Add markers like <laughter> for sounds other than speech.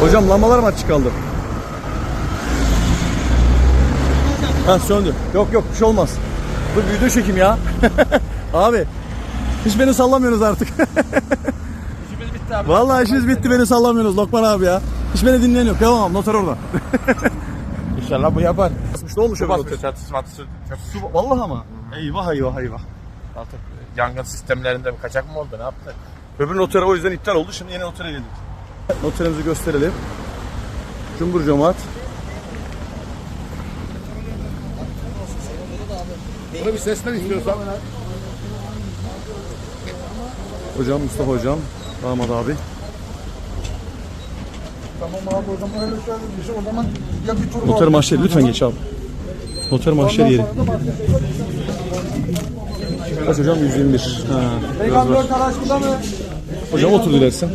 Hocam lambalar mı açık kaldı? Ha söndü. Yok yok bir şey olmaz. Dur video çekim ya. <laughs> abi. Hiç beni sallamıyorsunuz artık. <laughs> İşimiz bitti abi. Vallahi işiniz bitti beni sallamıyorsunuz Lokman abi ya. Hiç beni dinleyen yok. Devam noter orada. <laughs> İnşallah bu yapar. Basmış ne olmuş Su basmış çatısı matısı. Su, vallahi ama. Eyvah eyvah eyvah. artık yangın sistemlerinde bir kaçak mı oldu ne yaptı? Öbür notere o yüzden iptal oldu. Şimdi yeni notere geldik. Noterimizi gösterelim. Cumbur cemaat. Burada bir sesler istiyorsan. Hocam Mustafa hocam. Damat abi. Tamam abi o zaman öyle şöyle bir şey o zaman ya bir tur Noter mahşeri lütfen geç abi. Noter mahşeri yeri. Kaç hocam 121. Ha, biraz var. Peygamber Karaşı'da mı? Hocam otur dilersen.